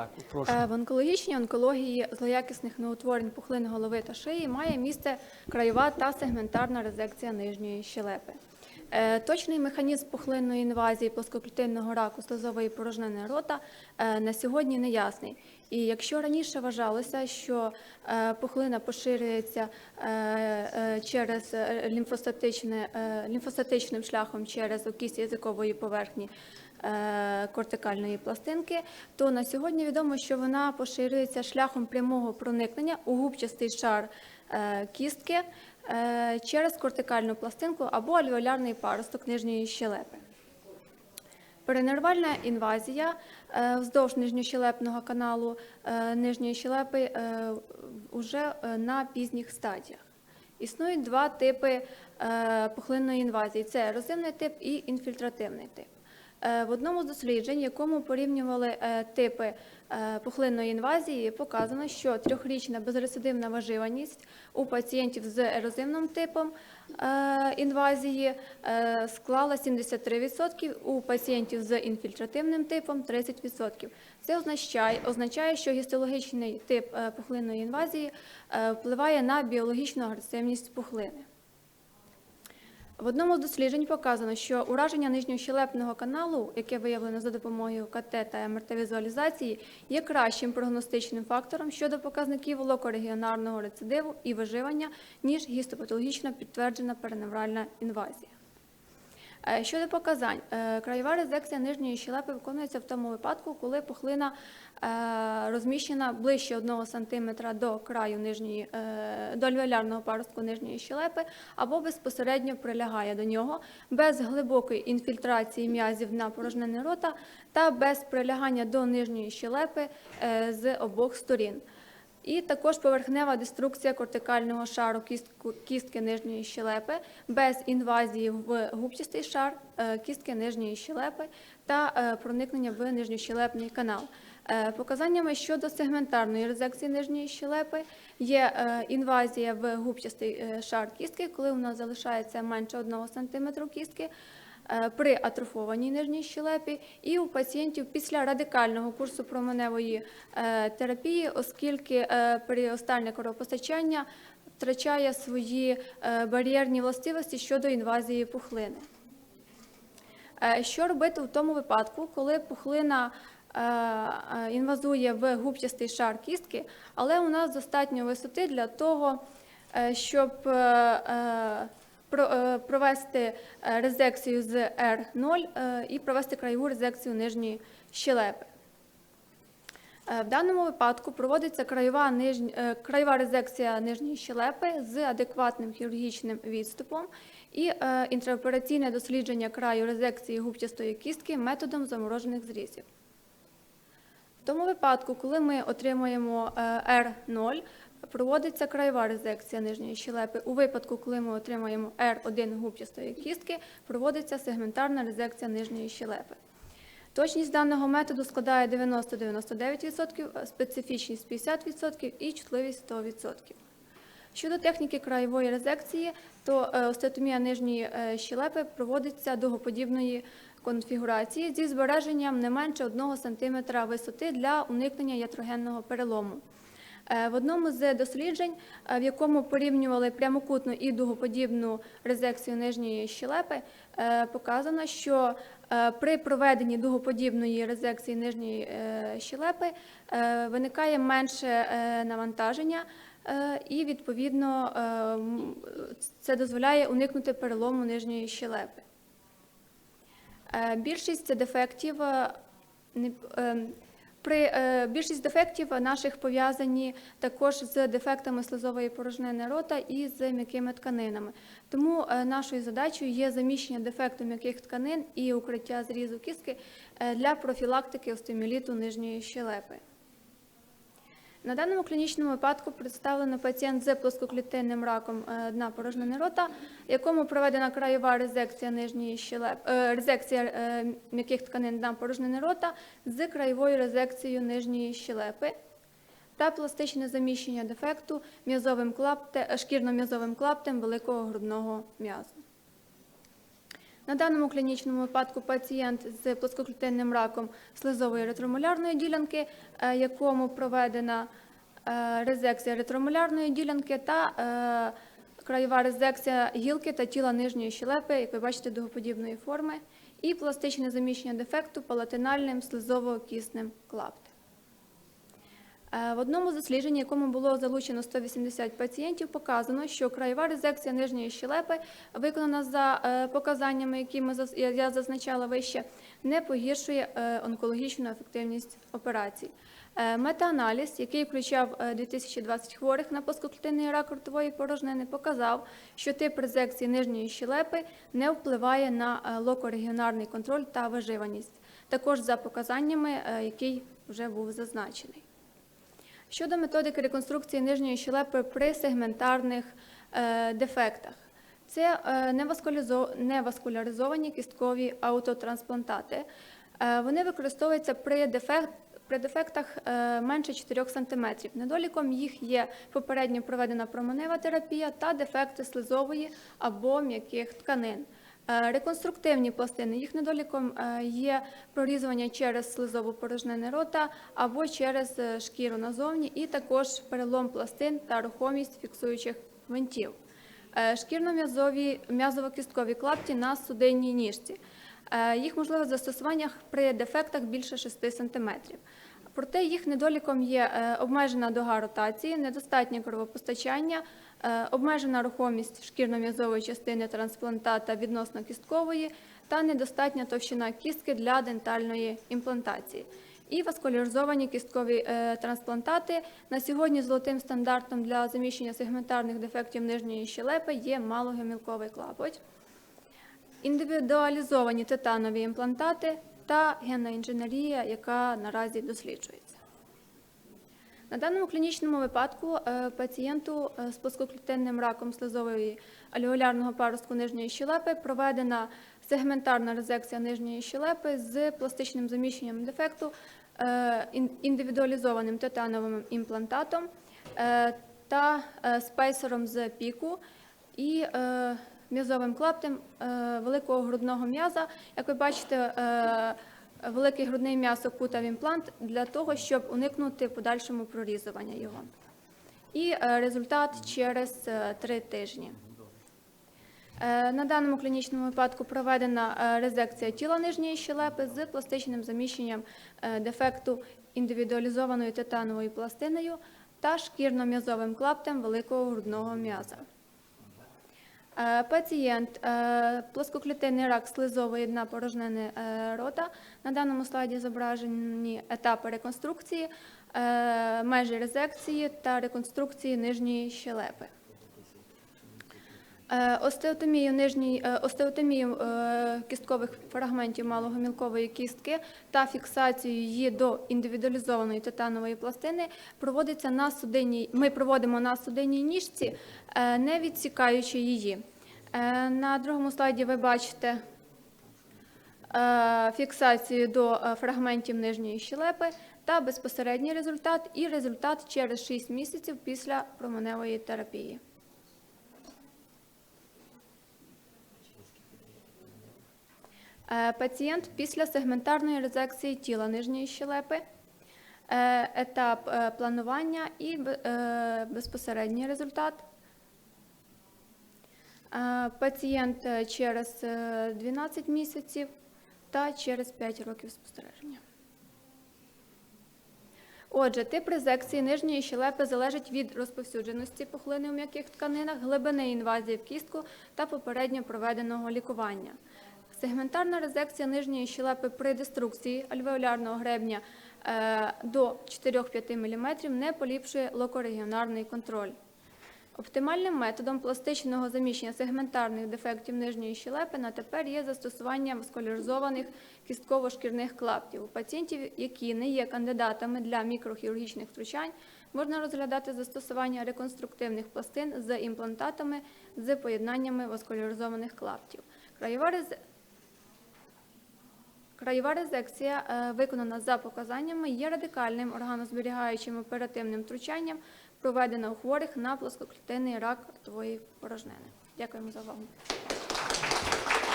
раку. Прошу. Е, В онкологічній онкології злоякісних неутворень пухлин голови та шиї має місце краєва та сегментарна резекція нижньої щелепи. Е, Точний механізм пухлинної інвазії плоскоклітинного раку слизової порожнини рота е, на сьогодні не ясний. І якщо раніше вважалося, що пухлина поширюється через лімфостатичне, лімфостатичним шляхом через окість язикової поверхні кортикальної пластинки, то на сьогодні відомо, що вона поширюється шляхом прямого проникнення у губчастий шар е, кістки е, через кортикальну пластинку або альвеолярний паросток нижньої щелепи. Перенервальна інвазія е, вздовж нижньощелепного каналу е, нижньої щелепи е, вже е, на пізніх стадіях. Існують два типи е, пухлинної інвазії: це ерозивний тип і інфільтративний тип. Е, В одному з досліджень, якому порівнювали е, типи е, пухлинної інвазії, показано, що трьохрічна безрецидивна виживаність у пацієнтів з ерозивним типом інвазії склала 73%, у пацієнтів з інфільтративним типом 30%. Це означає, означає, що гістологічний тип пухлинної інвазії впливає на біологічну агресивність пухлини. В одному з досліджень показано, що ураження нижньощелепного каналу, яке виявлено за допомогою КТ та МРТ-візуалізації, є кращим прогностичним фактором щодо показників локорегіонарного рецидиву і виживання, ніж гістопатологічно підтверджена переневральна інвазія. Е, Щодо показань, е, краєва резекція нижньої щелепи виконується в тому випадку, коли пухлина е, розміщена ближче 1 см до краю нижньої, до альвеолярного паростку нижньої щелепи або безпосередньо прилягає до нього, без глибокої інфільтрації м'язів на порожнини рота та без прилягання до нижньої щелепи з обох сторін. І також поверхнева деструкція кортикального шару кістки нижньої щелепи без інвазії в губчастий шар е, кістки нижньої щелепи та е, проникнення в нижньощелепний канал. Е, Показаннями щодо сегментарної резекції нижньої щелепи є інвазія в губчастий шар кістки, коли у нас залишається менше 1 см кістки, при атрофованій нижній щелепі і у пацієнтів після радикального курсу променевої е, терапії, оскільки е, періостальне кровопостачання втрачає свої е, бар'єрні властивості щодо інвазії пухлини. Е, Що робити в тому випадку, коли пухлина е, е, інвазує в губчастий шар кістки, але у нас достатньо висоти для того, е, щоб е, е, е, провести е, резекцію з R0 е, і провести краєву резекцію нижньої щелепи. Е, В даному випадку проводиться краєва, нижня, е, краєва резекція нижньої щелепи з адекватним хірургічним відступом і е, інтраопераційне дослідження краю резекції губчастої кістки методом заморожених зрізів. В тому випадку, коли ми отримуємо е, R0, проводиться краєва резекція нижньої щелепи. У випадку, коли ми отримуємо R1 губчастої кістки, проводиться сегментарна резекція нижньої щелепи. Точність даного методу складає 90-99%, специфічність 50% і чутливість 100%. Щодо техніки краєвої резекції, то е, остеотомія нижньої е, щелепи проводиться дугоподібної конфігурації зі збереженням не менше 1 см висоти для уникнення ятрогенного перелому. Е, В одному з досліджень, е, в якому порівнювали прямокутну і дугоподібну резекцію нижньої щелепи, е, показано, що при проведенні дугоподібної резекції нижньої щелепи виникає менше навантаження, і відповідно це дозволяє уникнути перелому нижньої щелепи. Більшість дефектів при е, більшість дефектів наших пов'язані також з дефектами слизової порожнини рота і з м'якими тканинами. Тому е, нашою задачею є заміщення дефекту м'яких тканин і укриття зрізу кістки е, для профілактики остеоміліту нижньої щелепи. На даному клінічному випадку представлено пацієнт з плоскоклітинним раком е, дна порожнини рота, якому проведена краєва резекція нижньої щелеп, е, резекція е, м'яких тканин дна порожнини рота з краєвою резекцією нижньої щелепи та пластичне заміщення дефекту м'язовим шкірно-м'язовим клаптем великого грудного м'язу. На даному клінічному випадку пацієнт з плоскоклітинним раком слизової ретромолярної ділянки, е, якому проведена е, резекція ретромолярної ділянки та е, краєва резекція гілки та тіла нижньої щелепи, як ви бачите, дугоподібної форми, і пластичне заміщення дефекту палатинальним слизово-кісним клаптем. Е, В одному дослідженні, якому було залучено 180 пацієнтів, показано, що краєва резекція нижньої щелепи, виконана за е, показаннями, які ми я- зазначала вище, не погіршує е, онкологічну ефективність операцій. Е, Метааналіз, який включав е, 2020 хворих на плоскоклітинний рак ротової порожнини, показав, що тип резекції нижньої щелепи не впливає на е, локорегіонарний контроль та виживаність, також за показаннями, е, який вже був зазначений. Щодо методики реконструкції нижньої щелепи при сегментарних е, дефектах, це е, неваскуляризовані кісткові аутотрансплантати. Е, вони використовуються при, дефект, при дефектах менше 4 см. Недоліком їх є попередньо проведена променева терапія та дефекти слизової або м'яких тканин. Е, Реконструктивні пластини їх недоліком е, є прорізування через слизову порожнини рота або через е, шкіру назовні, і також перелом пластин та рухомість фіксуючих гвинтів. Шкірно-м'язові м'язово-кісткові клапті на судинній ніжці. Їх можливе застосування при дефектах більше 6 см. Проте їх недоліком є е, обмежена дога ротації, недостатнє кровопостачання, е, обмежена рухомість шкірно-м'язової частини трансплантата відносно кісткової та недостатня товщина кістки для дентальної імплантації. І васкуляризовані кісткові е, трансплантати на сьогодні золотим стандартом для заміщення сегментарних дефектів нижньої щелепи є малогемілковий клапоть індивідуалізовані титанові імплантати та генна інженерія, яка наразі досліджується. На даному клінічному випадку е, пацієнту е, з плоскоклітинним раком слизової альвеолярного паростку нижньої щелепи проведена сегментарна резекція нижньої щелепи з пластичним заміщенням дефекту, е, індивідуалізованим титановим імплантатом та спейсером з піку і м'язовим клаптем е, великого грудного м'яза. Як ви бачите, е, великий грудний м'яз окутав імплант для того, щоб уникнути подальшому прорізування його. І е, результат через три тижні. На даному клінічному випадку проведена резекція тіла нижньої щелепи з пластичним заміщенням дефекту індивідуалізованою титановою пластиною та шкірно-м'язовим клаптем великого грудного м'яза. Е, Пацієнт е, плоскоклітинний рак слизової дна порожнини е, рота. На даному слайді зображені етапи реконструкції, межі резекції та реконструкції нижньої щелепи. Е, Остеотомію, нижній, е, остеотомію е, кісткових фрагментів малогомілкової кістки та фіксацію її до індивідуалізованої титанової пластини проводиться на судинній, ми проводимо на судинній ніжці, не відсікаючи її. На другому слайді ви бачите фіксацію до фрагментів нижньої щелепи та безпосередній результат і результат через 6 місяців після променевої терапії. Пацієнт після сегментарної резекції тіла нижньої щелепи, е, етап е, планування і е, безпосередній результат. Е, Пацієнт е, через е, 12 місяців та через 5 років спостереження. Отже, тип резекції нижньої щелепи залежить від розповсюдженості пухлини у м'яких тканинах, глибини інвазії в кістку та попередньо проведеного лікування. Сегментарна резекція нижньої щелепи при деструкції альвеолярного гребня е, до 4-5 мм не поліпшує локорегіонарний контроль. Оптимальним методом пластичного заміщення сегментарних дефектів нижньої щелепи на тепер є застосування васкуляризованих кістково-шкірних клаптів. У пацієнтів, які не є кандидатами для мікрохірургічних втручань, можна розглядати застосування реконструктивних пластин з імплантатами з поєднаннями васкуляризованих клаптів. Краєва Краєва резекція, е, виконана за показаннями, є радикальним органозберігаючим оперативним втручанням, проведена у хворих на плоскоклітинний рак твої порожнини. Дякуємо за увагу.